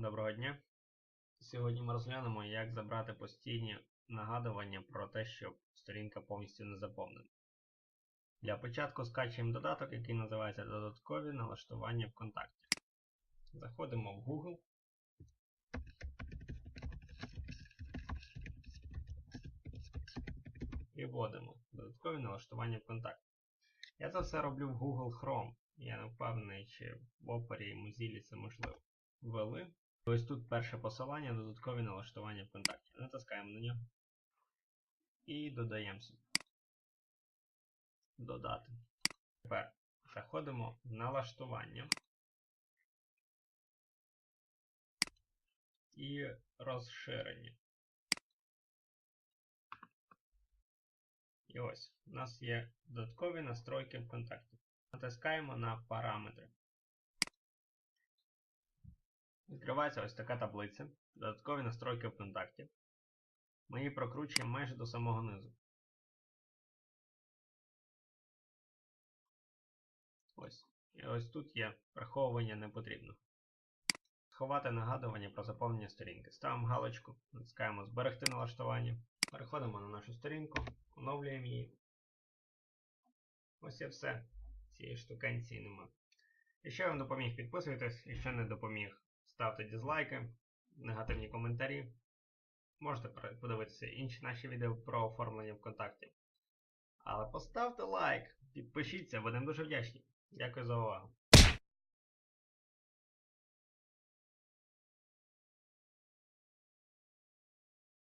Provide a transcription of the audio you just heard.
Доброго дня. Сьогодні ми розглянемо, як забрати постійні нагадування про те, що сторінка повністю не заповнена. Для початку скачуємо додаток, який називається Додаткові налаштування ВКонтакті. Заходимо в Google. І вводимо додаткові налаштування ВКонтакті. Я це все роблю в Google Chrome. Я не впевнений, чи в Opera і Mozilla це можливо. Ввели. Ось тут перше посилання, додаткові налаштування ВКонтакті. Натискаємо на нього. І додаємо собі. Додати. Тепер заходимо в налаштування. І розширення. І ось у нас є додаткові настройки ВКонтакті. Натискаємо на параметри. Відкривається ось така таблиця. Додаткові настройки ВКонтакті. Ми її прокручуємо майже до самого низу. Ось. І ось тут є приховування не потрібно. Сховати нагадування про заповнення сторінки. Ставимо галочку, натискаємо Зберегти налаштування. Переходимо на нашу сторінку, оновлюємо її. Ось і все. Цієї штукенції нема. Якщо я вам допоміг, підписуйтесь, якщо не допоміг, ставте дизлайки, негативні коментарі. Можете подивитися інші наші відео про оформлення ВКонтакті. Але поставте лайк, підпишіться, будемо дуже вдячні. Дякую за увагу.